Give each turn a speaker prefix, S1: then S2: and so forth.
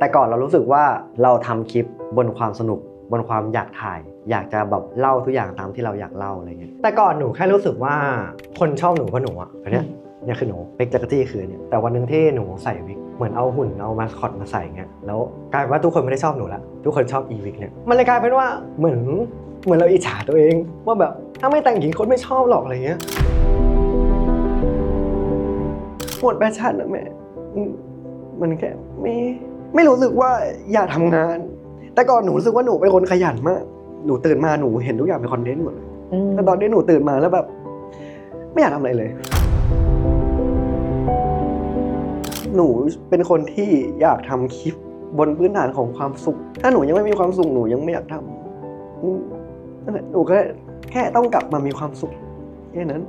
S1: แต่ก่อนเรารู้สึกว่าเราทำคลิปบนความสนุกบนความอยากถ่าย อยากจะแบบเล่าทุกอย่างตามที่เราอยากเล่าอะไรเงี้ยแต่ก่อนหนูแค่รู้สึกว่าคนชอบหนูเพราะหนูอะอันเนี้ยเนี่ยคือหนูเป็กจักรจี้คือเนี่ยแต่วันหนึ่งที่หนูใส่วิกเหมือนเอาหุ่นเอามาสคอตมาใส่เงี้ยแล้วกลายเป็นว่าทุกคนไม่ได้ชอบหนูละทุกคนชอบอีวิกเนี่ยมันเลยกลายเป็นว่าเหมือนเหมือนเราอิจฉาตัวเอง ว่าแบบถ้าไม่แต่งหญิงคนไม่ชอบหรอกอะไรเงี้ยหมดแพชชั่นอะแม่อืมมันแค่ไม่ ไม่รู้สึกว่าอยากทำงาน แต่ก่อนหนูรู้สึกว่าหนูเป็นคนขยันมาก หนูตื่นมาหนูเห็นทุกอย่างเป็นคอนเทนต์หมดเลยแต่ตอนนี้หนูตื่นมาแล้วแบบ ไม่อยากทำอะไรเลย หนูเป็นคนที่อยากทำคลิปบนพื้นฐานของความสุข ถ้าหนูยังไม่มีความสุขหนูยังไม่อยากทำอืมนั่นแหละหนูก็แค่ต้องกลับมามีความสุขแค่นั้น